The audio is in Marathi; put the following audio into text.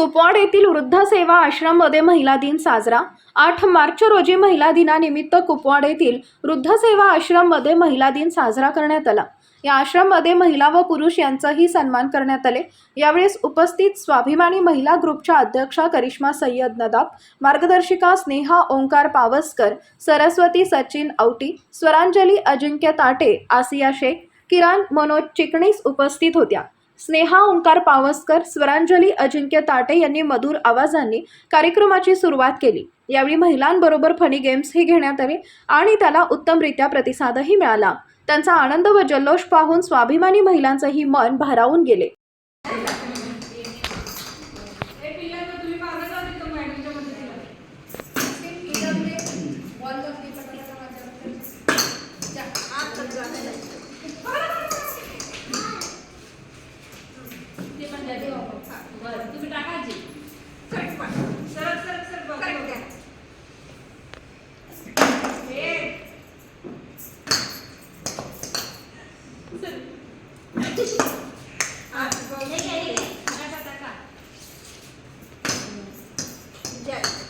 कुपवाड येथील वृद्ध सेवा आश्रममध्ये महिला दिन साजरा. आठ मार्च रोजी महिला दिनानिमित्त कुपवाड येथील वृद्ध सेवा आश्रममध्ये महिला दिन साजरा करण्यात आला. या आश्रममध्ये महिला व पुरुष यांचाही सन्मान करण्यात आले. यावेळेस उपस्थित स्वाभिमानी महिला ग्रुपच्या अध्यक्षा करिश्मा सय्यद नदाब मार्गदर्शिका स्नेहा ओंकार पावसकर सरस्वती सचिन औटी स्वरांजली अजिंक्य ताटे आसिया शेख किरण मनोज चिकणीस उपस्थित होत्या. स्नेहा ओंकार पावसकर स्वरांजली अजिंक्य ताटे यांनी मधुर आवाजांनी कार्यक्रमाची सुरुवात केली. यावेळी महिलांबरोबर फनी गेम्सही घेण्यात आले आणि त्याला उत्तमरित्या प्रतिसादही मिळाला. त्यांचा आनंद व जल्लोष पाहून स्वाभिमानी महिलांचंही मन भारावून गेले. Yeah.